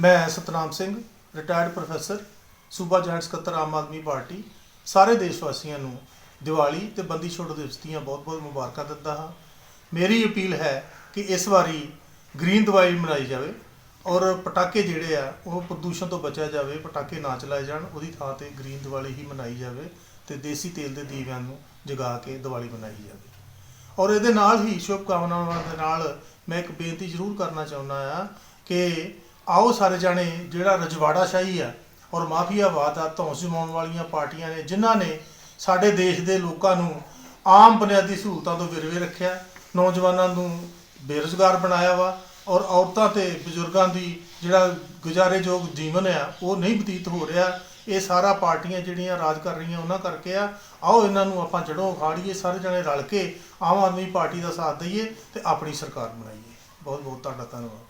ਮੈਂ Satnam Singh retired professor ਸੂਬਾ joint ਸਕੱਤਰ ਆਮ ਆਦਮੀ ਪਾਰਟੀ, ਸਾਰੇ ਦੇਸ਼ ਵਾਸੀਆਂ ਨੂੰ ਦੀਵਾਲੀ ਤੇ ਬੰਦੀ ਛੋੜ ਦਿਵਸ ਦੀਆਂ ਬਹੁਤ-ਬਹੁਤ ਮੁਬਾਰਕਾਂ ਦਿੰਦਾ ਹਾਂ। ਮੇਰੀ ਅਪੀਲ ਹੈ ਕਿ ਇਸ ਵਾਰੀ ਗ੍ਰੀਨ ਦੀਵਾਲੀ ਮਨਾਈ ਜਾਵੇ ਔਰ ਪਟਾਕੇ ਜਿਹੜੇ ਆ, ਉਹ ਪ੍ਰਦੂਸ਼ਣ ਤੋਂ ਬਚਿਆ ਜਾਵੇ, ਪਟਾਕੇ ਨਾ ਚਲਾਏ ਜਾਣ, ਉਹਦੀ ਥਾਂ ਤੇ ਗ੍ਰੀਨ ਦੀਵਾਲੀ ਹੀ ਮਨਾਈ ਜਾਵੇ ਤੇ ਦੇਸੀ ਤੇਲ ਦੇ ਦੀਵਿਆਂ ਨੂੰ ਜਗਾ ਕੇ ਦੀਵਾਲੀ ਮਨਾਈ ਜਾਵੇ। ਔਰ ਇਹਦੇ ਨਾਲ ਹੀ ਸ਼ੁਭ ਕਾਮਨਾਵਾਂ ਦੇ ਨਾਲ ਮੈਂ ਇੱਕ ਬੇਨਤੀ ਜ਼ਰੂਰ ਕਰਨਾ ਚਾਹੁੰਦਾ ਆ ਕਿ ਆਓ ਸਾਰੇ ਜਾਣੇ, ਜਿਹੜਾ ਰਜਵਾੜਾ ਸ਼ਾਹੀ ਆ ਔਰ ਮਾਫੀਆਵਾਦ ਆ, ਧੌਂਸ ਜਮਾਉਣ ਵਾਲੀਆਂ ਪਾਰਟੀਆਂ ਨੇ, ਜਿਨ੍ਹਾਂ ਨੇ ਸਾਡੇ ਦੇਸ਼ ਦੇ ਲੋਕਾਂ ਨੂੰ ਆਮ ਬੁਨਿਆਦੀ ਸਹੂਲਤਾਂ ਤੋਂ ਵਿਰਵੇ ਰੱਖਿਆ, ਨੌਜਵਾਨਾਂ ਨੂੰ ਬੇਰੁਜ਼ਗਾਰ ਬਣਾਇਆ ਵਾ ਔਰ ਔਰਤਾਂ ਤੇ ਬਜ਼ੁਰਗਾਂ ਦੀ ਜਿਹੜਾ ਗੁਜ਼ਾਰੇਯੋਗ ਜੀਵਨ ਆ, ਉਹ ਨਹੀਂ ਬਤੀਤ ਹੋ ਰਿਹਾ। ਇਹ ਸਾਰਾ ਪਾਰਟੀਆਂ ਜਿਹੜੀਆਂ ਰਾਜ ਕਰ ਰਹੀਆਂ, ਉਹਨਾਂ ਕਰਕੇ ਆ। ਆਓ ਇਹਨਾਂ ਨੂੰ ਆਪਾਂ ਜੜੋਂ ਉਖਾੜੀਏ, ਸਾਰੇ ਜਣੇ ਰਲ ਕੇ ਆਮ ਆਦਮੀ ਪਾਰਟੀ ਦਾ ਸਾਥ ਦਈਏ ਤੇ ਆਪਣੀ ਸਰਕਾਰ ਬਣਾਈਏ। ਬਹੁਤ ਬਹੁਤ ਤੁਹਾਡਾ ਧੰਨਵਾਦ।